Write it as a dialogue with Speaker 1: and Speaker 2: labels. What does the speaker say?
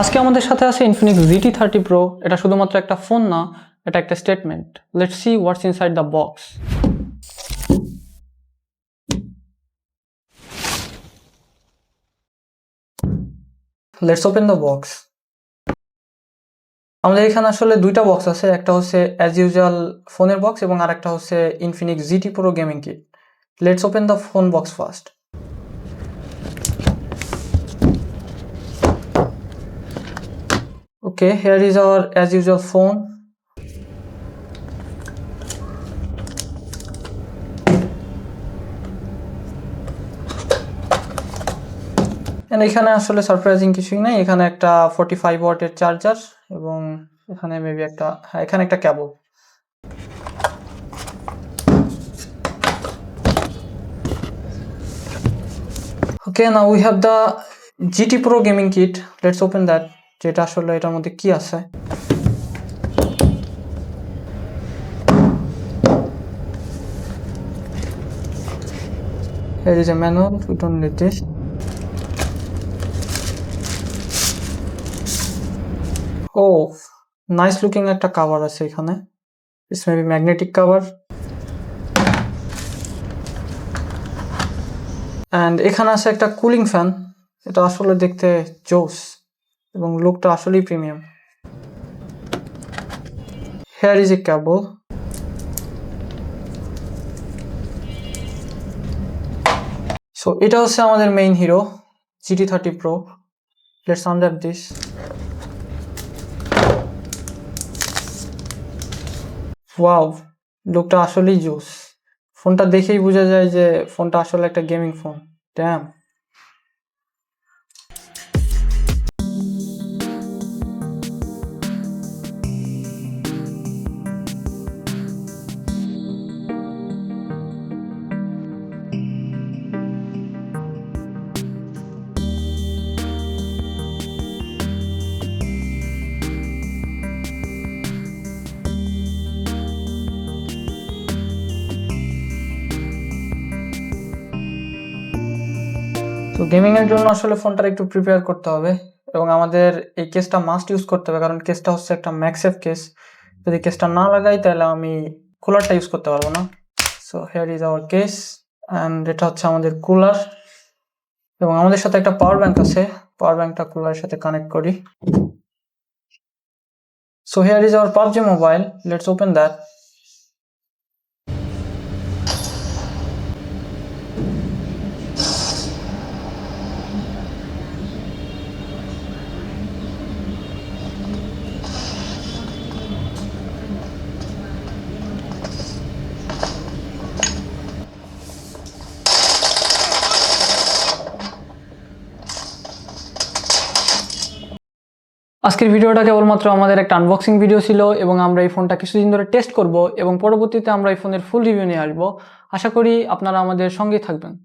Speaker 1: আজকে আমাদের সাথে আছে ইনফিনিক্স জিটি থার্টি প্রো এটা শুধুমাত্র একটা ফোন না, এটা একটা statement let's see what's inside the box let's open the box আমাদের এখানে আসলে দুইটা বক্স আছে, একটা হচ্ছে অ্যাজ ইউজুয়াল ফোনের বক্স এবং আর একটা হচ্ছে Infinix GT pro gaming kit let's open the phone box first Okay, here is our as usual phone. And এখানে আসলে সারপ্রাইজিং কিছুই নাই এখানে একটা ফোর্টি ফাইভ ওয়াটের চার্জার এবং এখানে মেবি একটা হ্যাঁ এখানে একটা cable Okay, now we have the GT Pro gaming kit. Let's open that. যেটা আসলে এটার মধ্যে কি আছে Here is a manual. We. Oh, nice looking একটা কাভার আছে এখানে it's maybe magnetic cover and এখানে আছে একটা কুলিং ফ্যান এটা আসলে দেখতে জোস এবং লুকটা আসলেই premium here is a cable so এটা হচ্ছে আমাদের main hero GT thirty pro let's under this wow লুকটা আসলেই জোস। ফোনটা দেখেই বোঝা যায় যে ফোনটা আসলে একটা গেমিং ফোন ড্যাম তো গেমিং এর জন্য আসলে ফোনটা একটু প্রিপেয়ার করতে হবে এবং আমাদের এই কেসটা মাস্ট ইউজ করতে হবে। কারণ কেসটা হচ্ছে একটা ম্যাক্সেফ কেস যদি কেসটা না লাগাই, তাহলে আমি কুলারটা ইউজ করতে পারব না। So here is our case and এটা হচ্ছে আমাদের কুলার এবং আমাদের সাথে একটা পাওয়ার ব্যাংক আছে। পাওয়ার ব্যাংকটা কুলারের সাথে কানেক্ট করি। So here is our PUBG mobile let's open that আজকের ভিডিওটা কেবলমাত্র আমাদের একটা আনবক্সিং ভিডিও ছিল এবং আমরা এই ফোনটা কিছুদিন ধরে টেস্ট করব এবং পরবর্তীতে আমরা এই ফোনের ফুল রিভিউ নিয়ে আসব। আশা করি আপনারা আমাদের সঙ্গেই থাকবেন।